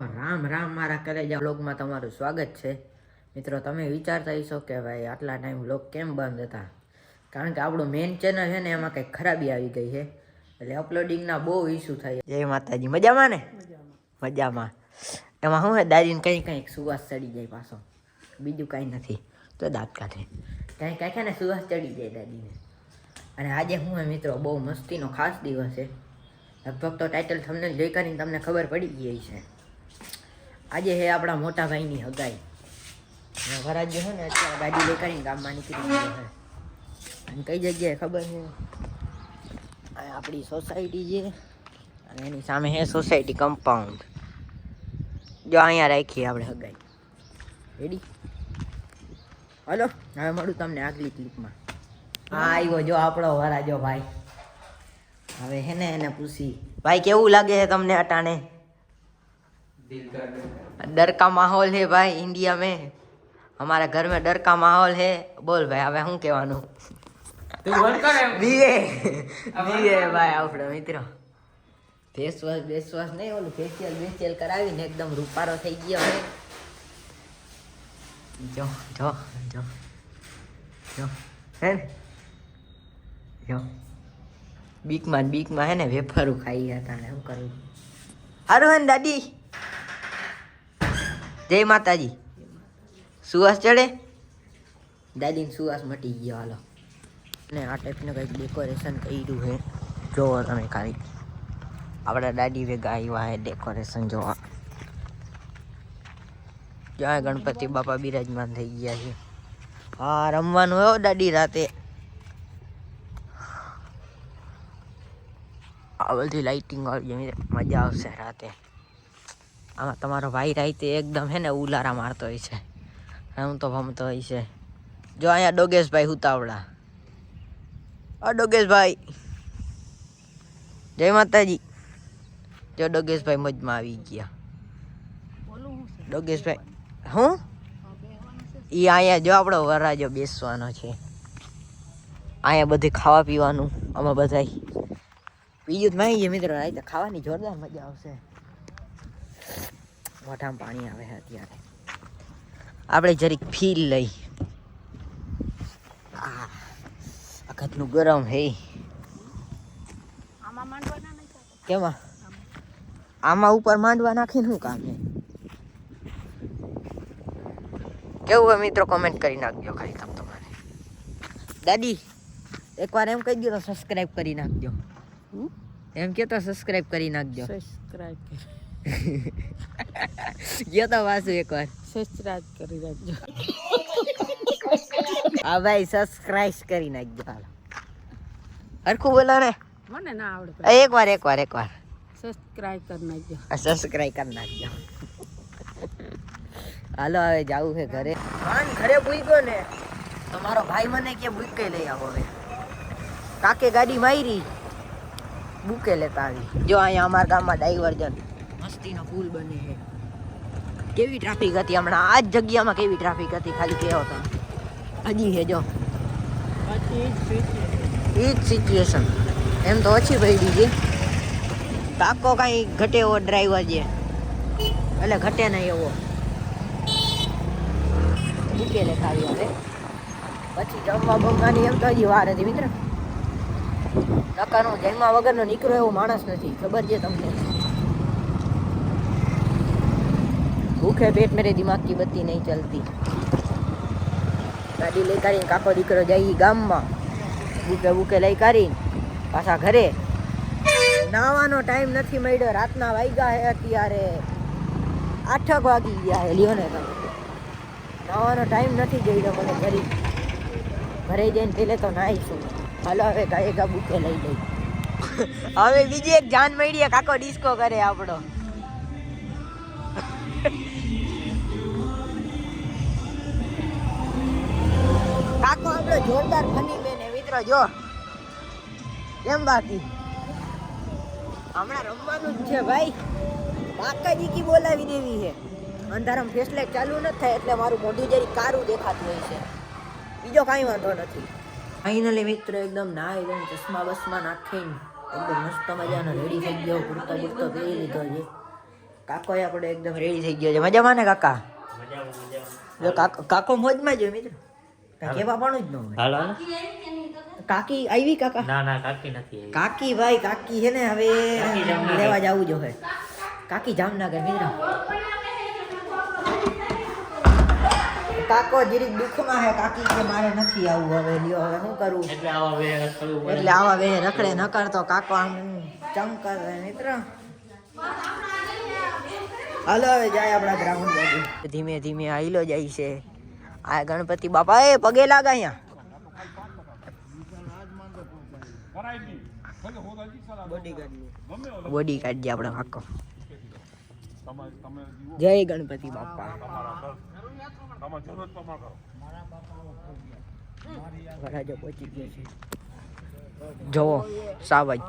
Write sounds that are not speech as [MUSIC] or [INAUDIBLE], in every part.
રામ રામ મારા કલેજા બ્લોગમાં તમારું સ્વાગત છે. મિત્રો તમે વિચારતા હશો કે ભાઈ આટલા ટાઈમ બ્લોગ કેમ બંધ હતા? કારણ કે આપણું મેઇન ચેનલ છે ને એમાં કંઈક ખરાબી આવી ગઈ છે. એટલે અપલોડિંગના બહુ ઇસ્યુ થાય. જય માતાજી. મજામાં ને? મજામાં. એમાં શું દાદીને કંઈ કંઈક સુવાસ ચડી જાય પાછો. બીજું કાંઈ નથી. તો દાંત કાઢે કંઈ કાંઈ છે ને સુવાસ ચડી જાય દાદીને. અને આજે હું હે મિત્રો? બહુ મસ્તીનો ખાસ દિવસ છે. લગભગ તો ટાઇટલ તમને જોઈ કરીને તમને ખબર પડી ગઈ છે આજે હે આપણા મોટા ભાઈની હગાઈ. વરાજ છે ને અત્યારે ગાડી લઈ ગામમાં નીકળી ગયો છે અને કઈ જગ્યાએ ખબર છે આપણી સોસાયટી છે. અને એની સામે હે સોસાયટી કમ્પાઉન્ડ. જો અહીંયા રાખીએ આપણે હગાઈ. રેડી હલો, હવે મળું તમને આગલી ક્લિપમાં હા આવ્યો જો આપણો વરાજો ભાઈ. હવે હે ને એને પૂછી, ભાઈ, કેવું લાગે છે તમને અટાણે? डर का माहौल है भाई इंडिया में हमारे घर में डर का माहौल है बोल भाई હવે શું કહેવાનું બીએ બીએ ભાઈ આપણે મિત્રો ફેસ વોશ બેસ વોશ નહીં ઓલું ફેશિયલ બેશિયલ કરાવીને એકદમ રૂપારો થઈ ગયો હવે જો જો જો જો હે ને જો બીકમાં ને બીકમાં હે ને વેફરું ખાઈ હતા ને શું કરવું હારું હે ને દાદી જય માતાજી. સુવાસ ચડે? દાદીને સુવાસ મટી ગયો, હાલો. ને આ ટાઈપનું કંઈક ડેકોરેશન કર્યું છે. જોવો તમે ખાલી. આપણા દાદી ભેગા આવ્યા છે ડેકોરેશન જોવા. જ્યાં ગણપતિ બાપા બિરાજમાન થઈ ગયા છે. હા, રમવાનું હોય દાદી રાતે. આ બધી લાઇટિંગ આવી મજા આવશે રાતે. આમાં તમારો ભાઈ રાઈતે એકદમ હે ને ઉલારા મારતો હોય છે. રમતો ભમતો હોય છે. જો અહીંયા ડોગેશભાઈ હુતાવડા આ ડોગેશભાઈ. જય માતાજી. જો ડોગેશભાઈ મજમાં આવી ગયા. ડોગેશભાઈ. હું? એ અહીંયા જો આપણો વરાજો બેસવાનો છે. અહીંયા બધે ખાવા પીવાનું આમાં બધા બીજું જ માહિતી મિત્રો રાઈતે ખાવાની જોરદાર મજા આવશે. મોઢામાં પાણી આવે છે અત્યારે. આપણે જરીક ફીલ લઈ. આ વખતનું ગરમ હે. કેમાં? આમાં ઉપર માંડવા નાખીને શું કામ છે કેવું હોય મિત્રો કોમેન્ટ કરી નાખજો ખાલી તમ તમારે. દાદી એકવાર એમ કહી દો તો સબસ્ક્રાઇબ કરી નાખજો. એમ કે તો સબસ્ક્રાઇબ કરી નાખજો. સબસ્ક્રાઇબ [LAUGHS] ગયો તો પાછું એકવાર. સબસ્ક્રાઇબ કરી નાખજો હા ભાઈ સબસ્ક્રાઇબ કરી નાખજો. હાલો. હરખું બોલો ને. મને ના આવડે એક એકવાર એકવાર એકવાર. સબસ્ક્રાઇબ કરી નાખજો. સબસ્ક્રાઇબ કરી નાખજો. હાલો હવે જાવું છે ઘરે. માન ઘરે ભૂઈ ને. તમારો ભાઈ મને કે બુકે લઈ આવો હવે. કાકે ગાડી મારી. બુકે લેતા આવી. જો અહીંયા અમારા ગામમાં ડાયવર્જન મસ્તીનો પુલ બને છે. કેવી ટ્રાફિક હતી હમણાં? આ જ જગ્યામાં કેવી ટ્રાફિક હતી ખાલી કહેવો તો. હજી હેજો જો. એ જ સિચ્યુએશન એમ તો ઓછી પડી છે કાકો કાંઈ ઘટે એવો ડ્રાઈવર છે એટલે ઘટે નહીં એવો. લેતા આવી હવે. પછી જમવા બમવાની એમ તો હજી વાર હતી મિત્ર. નકાનો જમવા વગરનો નીકળો એવો માણસ નથી. ખબર છે તમને? ભૂખે પેટ મેરે, દિમાગ કી બત્તી નહીં ચલતી. ગાડી લઈ કરીને કાકો દીકરો જાય ગામમાં. ભૂખે ભૂખે લઈ કરીને પાછા ઘરે. નાવાનો ટાઈમ નથી મળ્યો, રાતના વાગ્યા હે અત્યારે. આઠક વાગી ગયા હે, લ્યો ને તમે નાવાનો ટાઈમ નથી જોઈતો મને ઘરે. ઘરે જઈને પેલે તો નાહીશું હાલો, હવે ગાયગા ભૂખે લઈ લઈ. હવે બીજી એક જાન મળી કાકો ડિસ્કો કરે આપણો. જોરદાર ફની બેન મિત્રો જો. કેમ બાકી? હમણાં રમવાનું જ છે ભાઈ. બાકાજી કી બોલાવી દેવી છે. અંધારામાં ફેસલાઇટ ચાલુ નથી થાય એટલે મારું મોઢું જરી કારું દેખાતું હોય છે. બીજો કાંઈ વાંધો નથી. ફાઇનલી મિત્રો એકદમ નાઈ લઈને ચશ્મા બસમાં નાખીને એકદમ મસ્ત મજાનો રેડી થઈ ગયો. કુર્તો બુર્તો પહેરી લીધો છે. કાકો આપણે એકદમ રેડી થઈ ગયો છે. મજામાં ને કાકા? જો કાકો કાકો મોજમાં જ મિત્રો. કહેવા પણ જ ન હોય. હાલો. કાકી આવી કાકા? ના ના કાકી નથી આવી. કાકી ભાઈ કાકી છે ને હવે જામનગર. લેવા જવું જોઈએ કાકી જામનગર મિત્રો. કાકો જીરીક દુઃખમાં હે કાકી કે મારે નથી આવવું હવે લ્યો હવે શું કરું? એટલે આવા વે એટલે આવા રખડે ન કરતો કાકો આમ ચમકર મિત્ર. હાલો હવે જાય આપણા ગ્રાઉન્ડ બાજુ. ધીમે ધીમે હાઈલો જાય છે. આ ગણપતિ બાપા, એ પગે લાગા અહીંયા. બોડી કાઢજે આપણે કાકો જય ગણપતિ બાપા. વરાજો પહોંચી ગયો છે. જોવો સાવજ.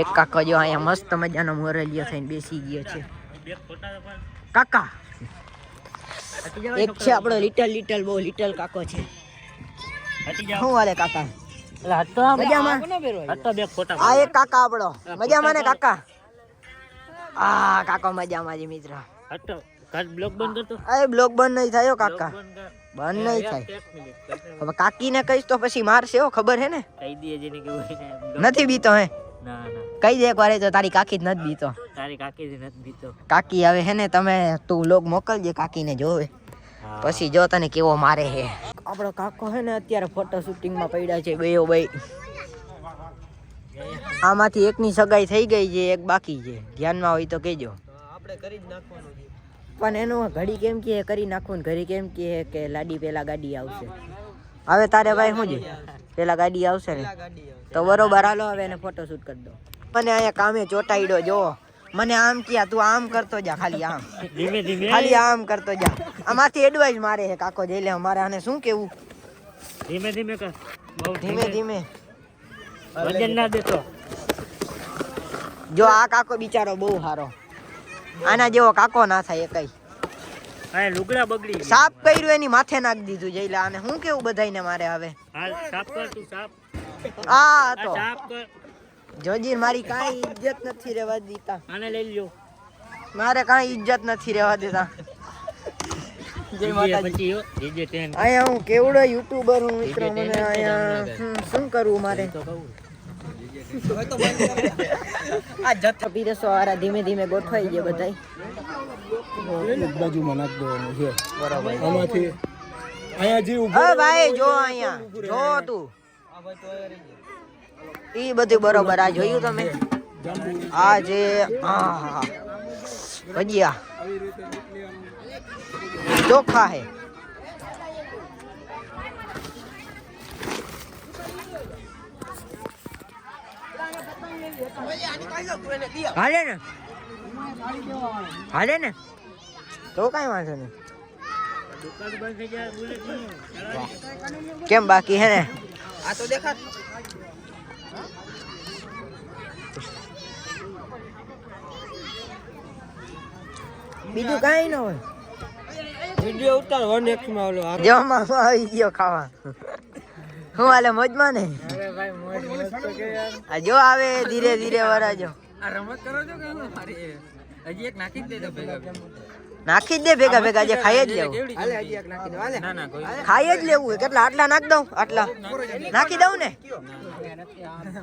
એક કાકો જો અહીંયા મસ્ત મજાનો મોરલિયો થઈને બેસી ગયો છે. કાકા એક છે આપણો લિટલ લિટલ બહુ લિટલ કાકો છે. શું હાલે કાકા? એટલે હટો મજામાં? હટો બે ફોટા આ એક કાકા આપણો. મજામાં ને કાકા? આ કાકો મજામાં છે મિત્ર. હટો બ્લોક બંધ કરતો એ બ્લોક બંધ નહીં થાય કાકા. બંધ નહીં થાય. હવે કાકીને કહીશ તો પછી મારશે હો ખબર હે ને? કહી દઈએ જેને કે હોય ને block. નથી બીતો હે. કહી દે એક વાર તો તારી કાકી જ નથી બીતો. તારી કાકી જ નથી બીતો. કાકી હવે હે ને તમે તું લોગ મોકલજે કાકીને જોવે. પછી જો તને કેવો મારે હે આપણો કાકો હે ને અત્યારે ફોટો શૂટિંગમાં પડ્યા છે બેયો ભાઈ. આમાંથી એકની સગાઈ થઈ ગઈ છે એક બાકી છે. ધ્યાનમાં હોય તો કહેજો. પણ એનું ઘડી કેમ કે કરી નાખું ને ઘડી કેમ કે કે લાડી પેલા ગાડી આવશે. હવે તારે ભાઈ શું છે? પેલા ગાડી આવશે. ને? તો બરોબર હાલો હવે એને ફોટો શૂટ કરી દો મને અહીંયા કામે ચોટાડ્યો જો. મને આમ ક્યાં તું આમ કરતો જા ખાલી આમ. ધીમે ધીમે. ખાલી આમ કરતો જા. આમાંથી એડવાઇસ મારે છે કાકો જઈ લે અમારે આને શું કેવું? ધીમે ધીમે કર. બહુ ધીમે. ધીમે વજન ના દેતો. જો આ કાકો બિચારો બહુ સારો આના જેવો કાકો ના થાય એકઈ હા લુગડા બગડી સાફ સાપ કર્યું એની માથે નાખી દીધું જઈ લે આને શું કેવું બધાયને મારે હવે? સાફ કર તું સાફ. આ તો સાફ કર. જોજી મારી કાંઈ ઇજ્જત નથી રહેવા દીતા. આને લઈ લ્યો. મારે કાંઈ ઇજ્જત નથી રહેવા દેતા. જય માતાજી. અહીંયા હું કેવડો યુટ્યુબર હું મિત્રો મને અહીંયા શું કરવું મારે? આ જથ્થો પીરસો ધીમે ધીમે ગોઠવાઈ ગયા બધાય. બાજુમાં નાખી દેવાનું છે. આમાંથી અહીંયા જે ઊભો ભાઈ જો અહીંયા. જો તું. ઈ બધું બરોબર આ જોયું તમે? આ જે આહ, ભજીયા. ચોખા હે. હાલે ને? હાલે ને? તો કઈ વાંધો નહીં. દુકાન બંધ થઈ જાય બુલેટ નહીં. કેમ બાકી હે ને? આ તો દેખા બીજું કાંઈ ન હોય. વિડિયો ઉતાર વન એક્સમાં ઓલો જમવામાં આવી ગયો ખાવા. હું હાલે મોજમાં ને? આ જો આવે ધીરે ધીરે વરાજો. હજી એક નાખી જ દે ભેગા. નાખી જ દે ભેગા ભેગા જે ખાઈ જ લેવું. હાલે હજી એક નાખી દે હાલે ના ના કોઈ ખાઈ જ લેવું કેટલા આટલા નાખ દઉં આટલા. નાખી દઉં ને?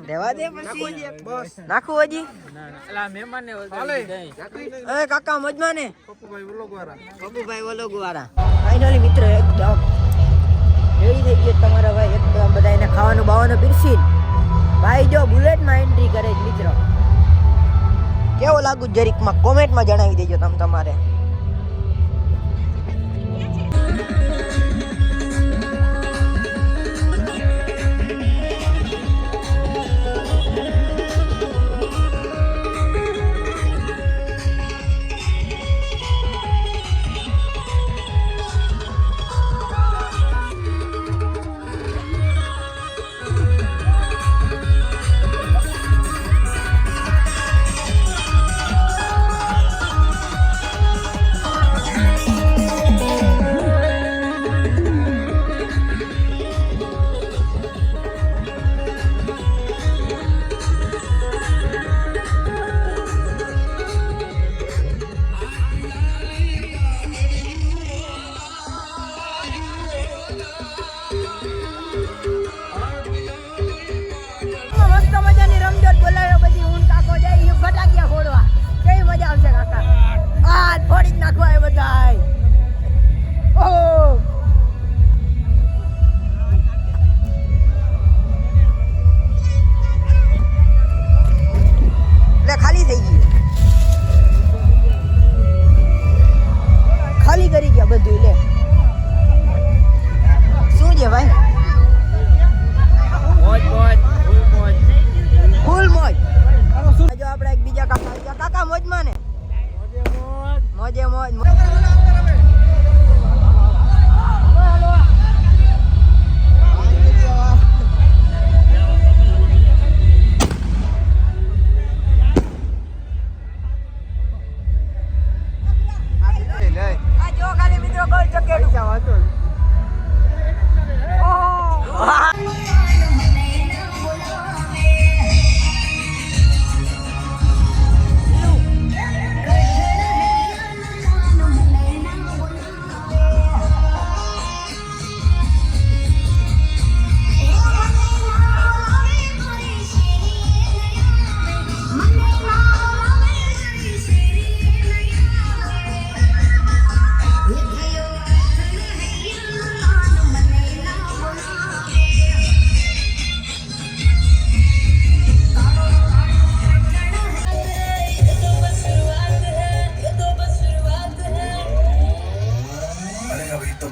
દેવા દે. પછી. નાખું હજી. એ કાકા મજમા ને પપ્પુભાઈ વલોગવારા ફાઇનલી મિત્ર એકદમ. રેડી થઈ ગયો તમારા ભાઈ. એકદમ બધા એને ખાવાનું બાવાનું પીરસી ભાઈ જો બુલેટમાં એન્ટ્રી કરે છે મિત્ર. કેવો લાગુ જરીકમાં કોમેન્ટમાં જણાવી દેજો તમે તમારે.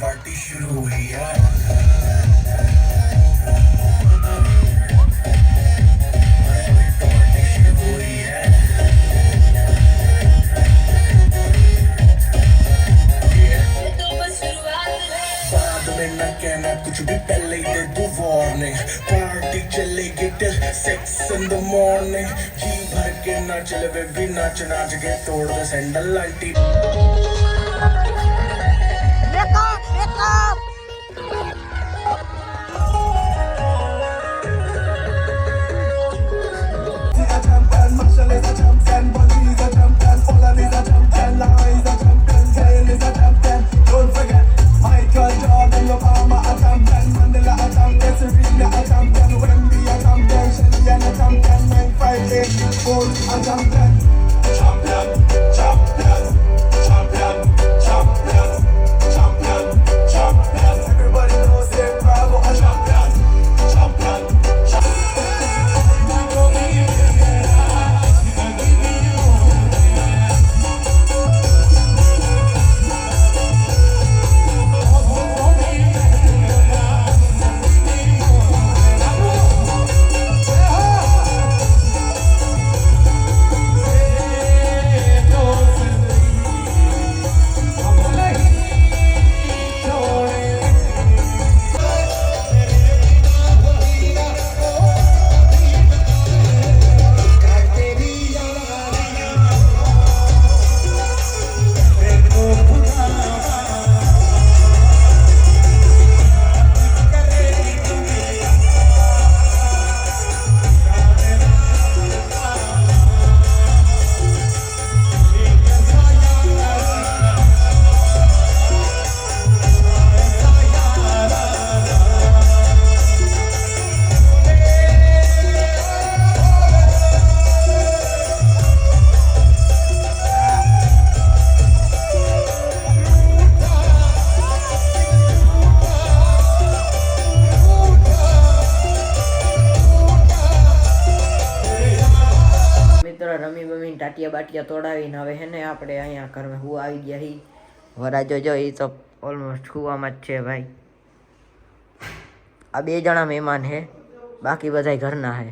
पार्टी शुरू हुई है। कुछ भी पहले ही दे दो पार्टी चलेगी टिल सिक्स इन जी भर के ना चले वे भी नाच नाच के तोड़ दे sandal aunty. Tekrar gol adam ટાટિયા બાટિયા તોડાવીને હવે હે ને આપણે અહીંયા ઘરમાં હું આવી ગયા હી વરાજો જો એ તો ઓલમોસ્ટ ખુવામાં જ છે ભાઈ. આ બે જણા મહેમાન હે બાકી બધા ઘરના હે.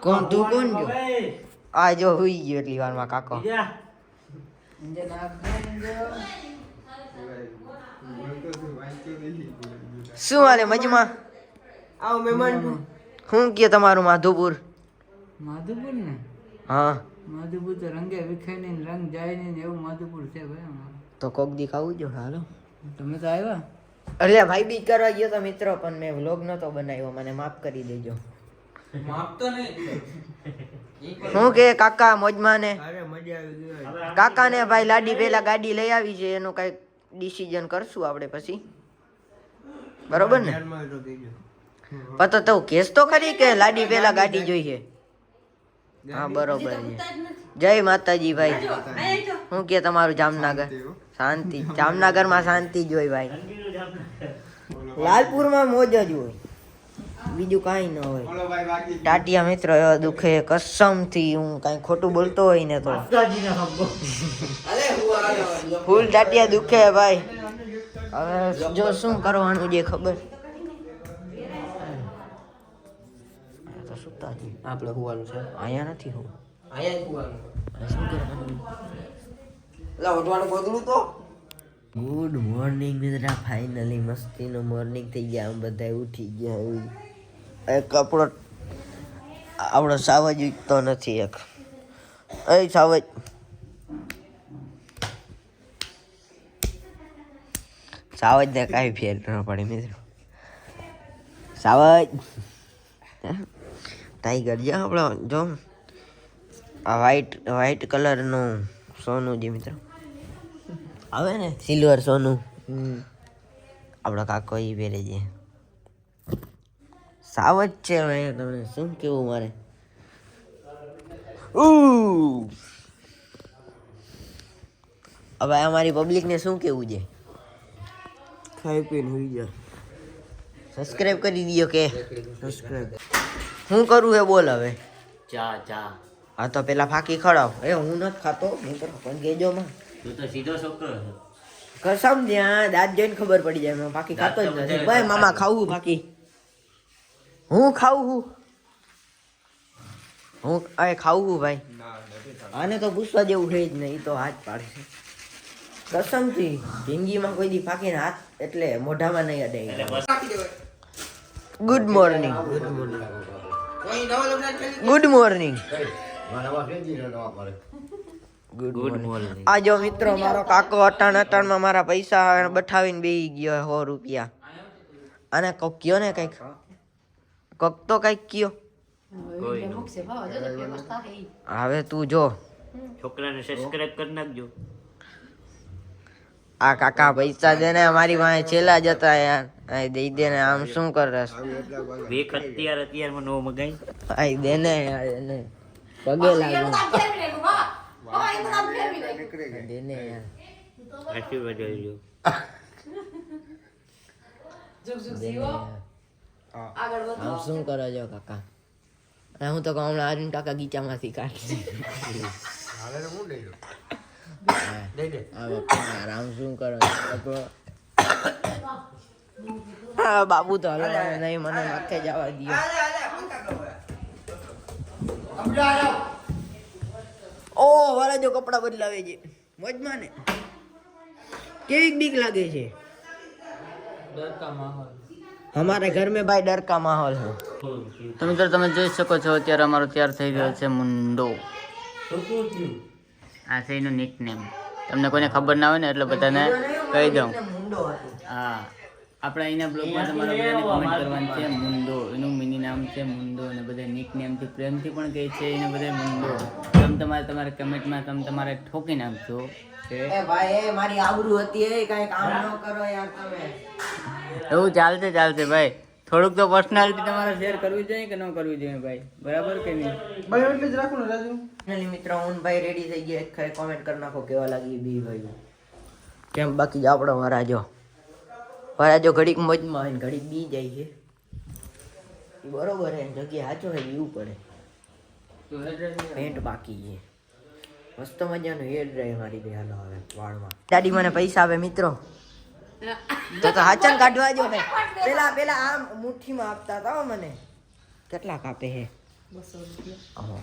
કોણ તું કોણ જો આ જો હુઈ ગયો એટલી વારમાં કાકો. શું હાલે મજમાં? આવો મહેમાન. શું કે તમારું માધુપુર? માધુપુર ને? હા. માધુપુર તો રંગે વિખાય નહીં રંગ જાય નહીં એવું માધુપુર છે ભાઈ તો કોક દી ખાવું જો હાલો. તમે તો આવ્યા? એટલે ભાઈ બીજ કરવા ગયો તો મિત્રો પણ મેં વ્લોગ નતો બનાવ્યો મને માફ કરી દેજો. માફ તો શું કે કાકા મોજમાં ને? અરે મજા આવી ગઈ કાકા ને ભાઈ લાડી પેલા ગાડી લઈ આવી છે એનું કઈ ડિસિઝન કરશું આપણે પછી. બરોબર ને? તો પતો તો કેસ તો ખરી કે લાડી પેલા ગાડી જોઈએ હા બરોબર જય માતાજી ભાઈ. હું કે તમારું જામનગર? શાંતિ જામનગરમાં શાંતિ જ હોય ભાઈ. લાલપુરમાં મોજ જ હોય. બીજું કાંઈ ન હોય. ટાટિયા મિત્ર એવા દુખે. કસમથી હું કાંઈ ખોટું બોલતો હોય ને તો. ફૂલ ટાટિયા દુખે ભાઈ. હવે જો શું કરવાનું જે ખબર? આપણે હોવાનું છે. અહીંયા નથી હોવું. અહીંયા હોવાનું. શું કરવાનું? એટલે ઓઢવાનું ગોદડું તો? ગુડ મોર્નિંગ મિત્રા. ફાઇનલી મસ્તીનો મોર્નિંગ થઈ ગયા. આમ બધા ઉઠી ગયા એક આપણો આપણો સાવજ ઉઠતો નથી એક. એ સાવજ. સાવજને કાંઈ ફેર ન પડે મિત્રો. સાવજ. ટાઈગર. જે આપણો જો આ વ્હાઈટ વ્હાઈટ કલરનું સોનું જે મિત્રો. આવે ને? સિલ્વર સોનું. આપણો કાકો એ પહેરે છે. સાવ જ છે હવે તમને શું કેવું મારે. હવે અમારી પબ્લિકને શું કેવું છે? ખાઈ પીને હોઈ જા સબસ્ક્રાઇબ કરી દો કે. સબસ્ક્રાઇબ હું કરું હે બોલ હવે? ચા ચા હા તો પેલા ફાકી ખડાવ. એ હું નથી ખાતો મિત્રો પણ ગેજો માં તું તો સીધો છોકરો છે. કસમ ત્યાં દાંત જોઈને ખબર પડી જાય. મેં બાકી ખાતો જ નથી. ભાઈ મામા ખાવું બાકી હું ખાવું હું હું એ ખાવું હું ભાઈ. આને તો પૂછવા જેવું છે જ નહીં તો હાથ પાડે છે. કસમથી જિંદગીમાં કોઈ દી ફાકીને હાથ એટલે મોઢામાં નહીં અડે. એટલે બસ. Good morning good morning good morning આ જો મિત્રો મારો કાકો અટાણ અટાણમાં મારા પૈસા બઠાવીને બેહી ગયો સો રૂપિયા. અને કોક કયો ને કંઈક? કોક તો કંઈક કયો. હવે તું જો. છોકરાને સબસ્ક્રાઇબ કરી નાખજો. આ કાકા પૈસા દે ને અમારી પાસે છેલ્લા જતા યાર. આ દઈ દે ને આમ શું કરસ? વેખ અત્યાર અત્યારમાં નો મગાઈ આઈ દે ને યાર એને પગે લાગુ. દે ને યાર આશીર્વાદ આપજો જીવો. આગળ વધો. આમ શું કરો છો કાકા? અને હું તો કહું હમણાં આર્યન કાકા ગીચામાંથી કાઢી હવે યાર આમ શું કરો છો લોકો? હા બાબુ તો હલવાનું નહીં મને માથે જવા દો ઓ વાલા જો કપડાં બદલાવે છે. મોજમાં ને. કેવી બીક લાગે છે? અમારે ઘર મેં ભાઈ ડર કા માહોલ છે. તો મિત્રો તમે જોઈ શકો છો અત્યારે અમારો તૈયાર થઈ ગયો છે મુંડો. આ છે એનું નિકનેમ તમને કોઈને ખબર ના હોય ને એટલે બધાને કહી દઉં. હા. આપણા અહીંના બ્લોગમાં તમારે બધાને કમેન્ટ કરવાની છે. મુંડો એનું મિની નામ છે મુંડો અને બધા નિક નેમથી પ્રેમથી પણ કહે છે એને બધા મુંડો તમે તમારે તમારે કમેન્ટમાં તમે તમારે ઠોકી નાખજો ભાઈ મારી આબરૂ હતી કામ ન કરો તમે. એવું ચાલશે ચાલશે ભાઈ. થોડુંક તો પર્સનાલિટી તમારે શેર કરવી જોઈએ કે ન કરવી જોઈએ ભાઈ? બરાબર કે નહીં? ફાઇનલી મિત્રો હું ભાઈ રેડી થઈ ગયા એક ખરે કોમેન્ટ કરી નાખો કેવા લાગી બી ભાઈ કેમ? બાકી જ આપણો વરાજો જો ઘડીક મોજમાં હોય ને ઘડીક બી જાય છે. બરોબર હે જગ્યા સાચો હે બીવું પડે પેન્ટ બાકી છે. મસ્ત મજાનું હેર ડ્રાય મારી દે હાલો હવે વાળમાં. દાદી મને પૈસા આવે મિત્રો. તો તો હાચન કાઢવા જો ને. પેલા પેલા આમ મુઠ્ઠીમાં આપતા હતા મને. કેટલા કાપે હે ઓહો.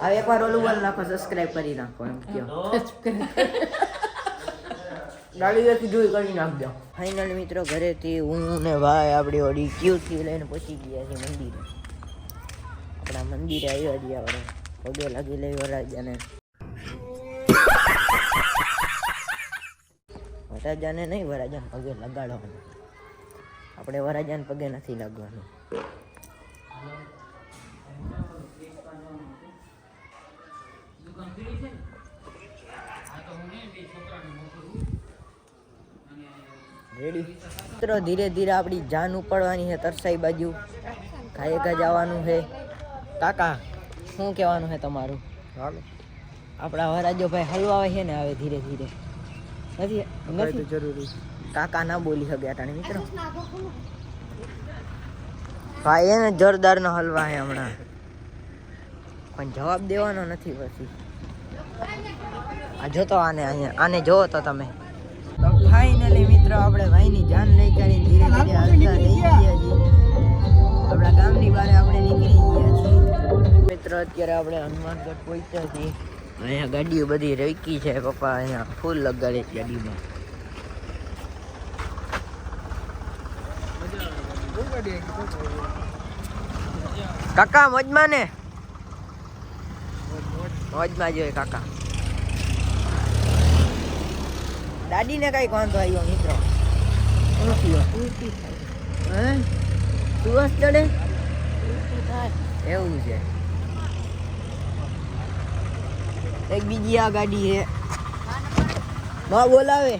હવે એકવાર ઓલું બોલ નાખો સબસ્ક્રાઇબ કરી નાખો એમ કયો કરી નાખજો. ફાઇનલ મિત્રો ઘરેથી હું ને ભાઈ આપણી ઓડી ક્યુથી લઈને પહોંચી ગયા છે મંદિરે. આપણા મંદિરે આવ્યા છીએ આપણે. પગે લાગી લઈ વરાજાને વરાજાને નહીં વરાજાને પગે લગાડવાનું. આપણે વરાજાને પગે નથી લાગવાનું. મિત્રો ધીરે ધીરે આપણી જાન ઉપાડવાની છે તરસાઈ બાજુ. ખાયે ખા જવાનું છે. કાકા શું કહેવાનું છે તમારું? આપણા વરાજો ભાઈ હલવાવે છે ને હવે ધીરે ધીરે. નથી? નથી? જરૂરી. કાકા ના બોલી શક્યા અટાણે મિત્રો. ભાઈ એને જોરદાર નો હલવા છે હમણાં. પણ જવાબ દેવાનો નથી પછી. આ જોતો આને અહીંયા. આને જોવો તો તમે. મિત્રો આપણે ભાઈની જાન લઈ કરી ધીરે ધીરે હાલતા થઈ ગયા. છીએ. આપણા ગામની બહાર આપણે નીકળી ગયા છીએ. મિત્રો અત્યારે આપણે હનુમાનગઢ પહોંચ્યા છીએ. અહીંયા ગાડીઓ બધી રોકી છે પપ્પા અહીંયા ફૂલ લગાડે છે ગાડીમાં. કાકા મોજમાં ને? મોજમાં જોઈએ કાકા. દાદી ને કઈ વાંધો આવ્યો મિત્રો. સુવાસ ચડે? એવું છે. એક બીજી આ ગાડી છે. માં બોલાવે.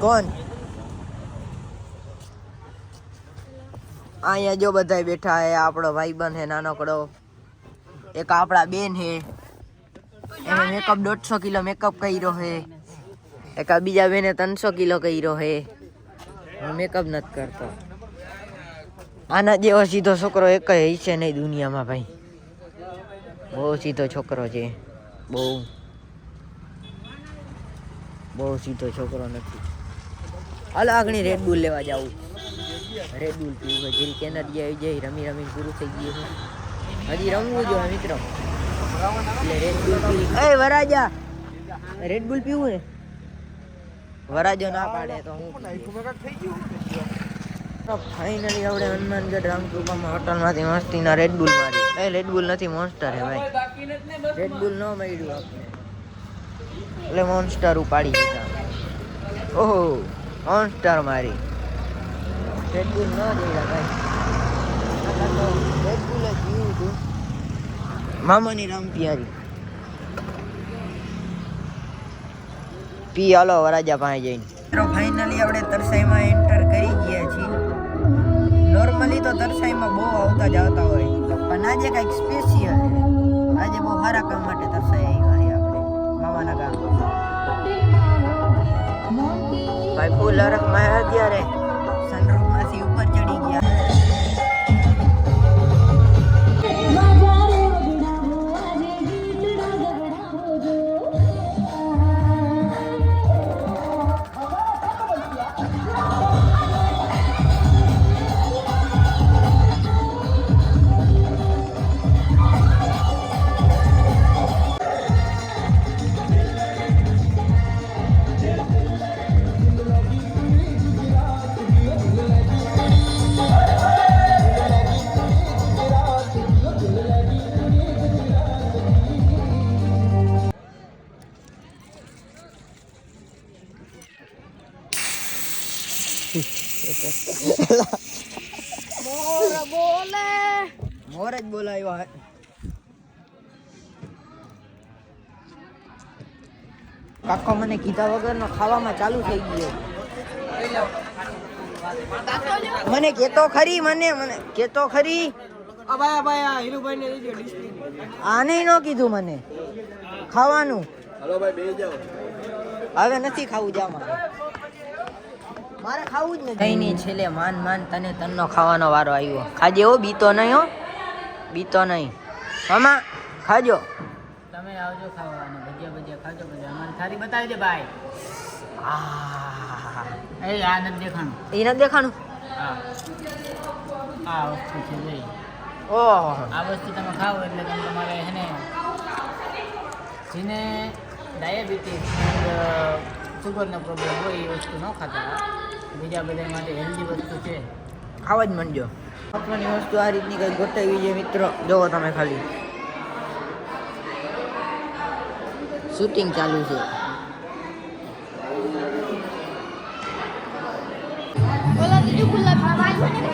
કોણ? અહીંયા જો બધા બેઠા હે આપણો ભાઈબંધ હે નાનકડો. એક આપણા બેન હે એને મેકઅપ દોઢસો કિલો મેકઅપ કર્યો હે. એક બીજા બેને ત્રણસો કિલો કર્યો હે. હું મેકઅપ નથી કરતો. આના જેવો સીધો છોકરો એક છે નહીં દુનિયામાં ભાઈ. બહુ સીધો છોકરો છે. બહુ. બહુ સીધો છોકરો નથી. હાલ આગળ લેવા જાવું રેડ બુલ પીવું જેવી જેરી આવી જાય, રમી રમી પૂરું થઈ ગયું હજી રમવું જોઈએ મિત્રો. એ વરાજા રેડબુલ પીવું ને વરાજો ના પાડે તો હું ફાઇનલી આપણે હનુમાનગઢ રામકૃપામાં હોટલમાંથી મસ્તીના રેડ બુલ મારી. એ રેડ બુલ નથી મોન્સ્ટર હે ભાઈ. રેડ બુલ ન મળ્યું આપણે. એટલે મોન્સ્ટર ઉપાડી દીધા. ઓહો મોન્સ્ટર મારી. રેડ બુલ ન દેડા ભાઈ. રેડબુલે જ પીવું હતું મામાની રામ પિયારી. પી હાલો વરાજા પાસે જઈને. મિત્રો ફાઇનલી આપણે તરસાઈમાં એન્ટર કરી ગયા છીએ. નોર્મલી તો તરસાઈમાં બહુ આવતા જ આવતા હોય પણ આજે કંઈક સ્પેશિયલ છે. આજે બહુ સારા કામ માટે તરસાઈ આવ્યા છે આપણે મામાના ગામ ભાઈ ફૂલ હરખમાં હે અત્યારે મોર જ બોલાવ્યો હે. કાકો મને કીધા વગરનો ખાવામાં ચાલુ થઈ ગયો. મને કેતો ખરી મને મને કેતો ખરી. આને ન કીધું મને. ખાવાનું. હવે નથી ખાવું જા મારે. મારે ખાવું જ નથી. નહીં છેલ્લે માન માન તને તનનો ખાવાનો વારો આવ્યો. ખાજે હો બીતો નહીં હો. બીતો નહીં. મામા ખાજો. તમે આવજો ખાવા અને ભજીયા ભજીયા ખાજો ભજીયા. અમારે થાળી બતાવી દે ભાઈ. આ એ આ નથી દેખાણું. એ નથી દેખાણું? હા. આ વસ્તુ છે જઈ ઓહ. આ વસ્તુ તમે ખાઓ એટલે તમે તમારે હે ને જેને ડાયાબિટીસ સુગરનો પ્રોબ્લેમ હોય એ વસ્તુ ન ખાતા. બીજા બધા માટે હેલ્ધી વસ્તુ છે. ખાવા જ મંડજો મહત્વની વસ્તુ આ રીતની કંઈક ગોઠવી છે મિત્રો. જોવો તમે ખાલી. શૂટિંગ ચાલુ છે. તો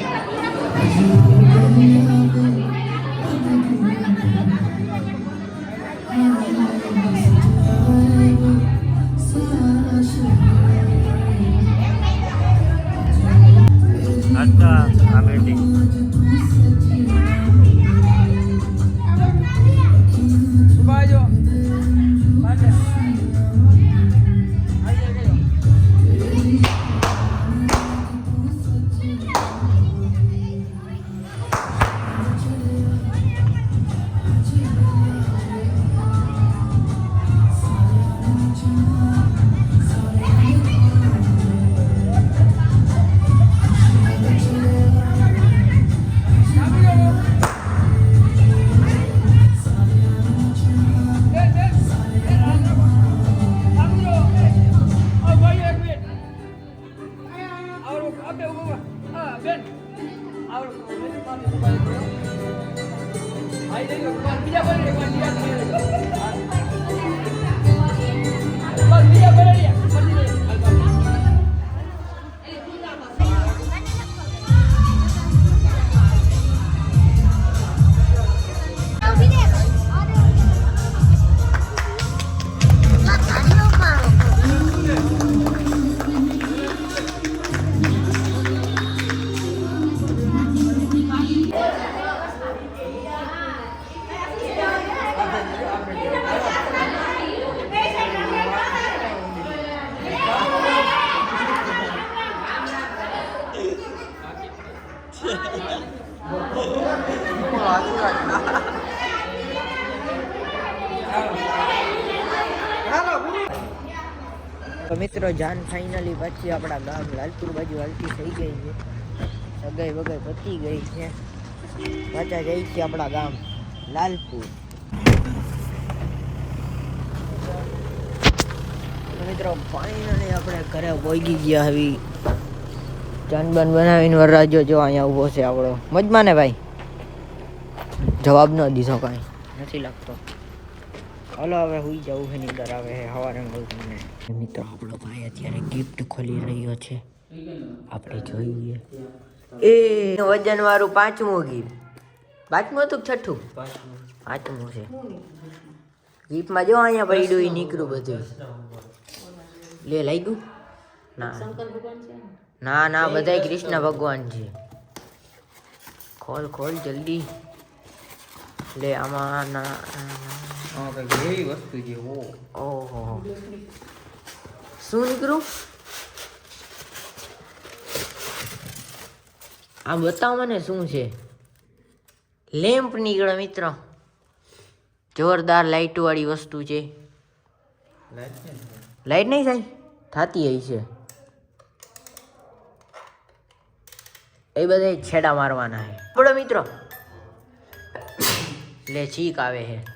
જાન ફાઇનલી પછી આપણા ગામ લાલપુર બાજુ હાલતી થઈ ગઈ છે. સગાઈ વગાઈ પતી ગઈ છે. પાછા જઈ છે આપણા ગામ લાલપુર. મિત્રો ફાઇનલી આપણે ઘરે પહોંચી ગયા આવી ચાંદ બાન બનાવીને વરરાજો જો અહીંયા ઊભો છે આપણો. મજમાં ને ભાઈ? જવાબ ન દીધો કાંઈ. નથી લાગતો. હાલો, હવે હુઈ જવું છે નીંદર આવે છે સવારે મળું મિત્રો, આપણો ભાઈ અત્યારે ગિફ્ટ ખોલી રહ્યો છે. આપણે જોઈએ. એ વજન વાળું પાંચમું ગિફ્ટ પાંચમું હતું છઠ્ઠું? પાંચમું છે. ગીફમાં જો અહીંયા પડ્યું એ નીકળ્યું બધું. લે, લઈ ગયું ના. ના ના બધા કૃષ્ણ ભગવાન છે. ખોલ ખોલ, જલ્દી. લે, આમાં ના વસ્તુ છે ઓ. ઓહો. શું નીકળું આ બતાવો મને શું છે? લેમ્પ નીકળે મિત્ર. જોરદાર લાઇટ વાળી વસ્તુ છે. લાઈટ નહીં થાય? થાતી હોય છે. એ બધા છેડા મારવાના છે. બોલો મિત્રો. લે છીક આવે છે.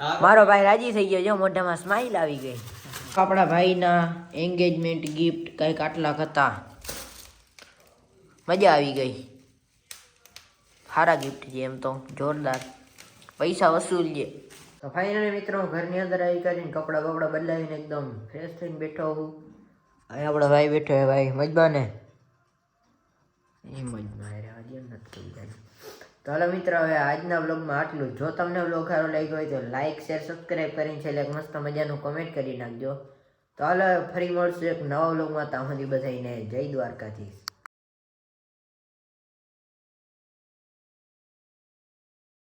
મારો ભાઈ રાજી થઈ ગયો, જો મોઢામાં સ્માઈલ આવી ગઈ. આપણા ભાઈના એન્ગેજમેન્ટ ગિફ્ટ કંઈક આટલા હતા. મજા આવી ગઈ. સારા ગિફ્ટ છે એમ તો, જોરદાર. પૈસા વસૂલ છે. તો ફાઇનલી મિત્રો ઘરની અંદર આવી કરીને કપડાં બપડા બદલાવીને એકદમ ફ્રેશ થઈને બેઠો હું અહીં આપણો ભાઈ બેઠો હે ભાઈ, મજબાને. એ મજબા નથી થઈ જાય તો હાલો મિત્ર, હવે આજના વ્લોગમાં આટલું જો. તમને વ્લોગ સારો લાગ્યો હોય તો લાઇક શેર સબસ્ક્રાઈબ કરીને છેલ્લે એક મસ્ત મજાનું કોમેન્ટ કરી નાખજો. તો હાલો ફરી મળશું એક નવા વ્લોગમાં ત્યાં સુધી બધાને જય દ્વારકાધીશ.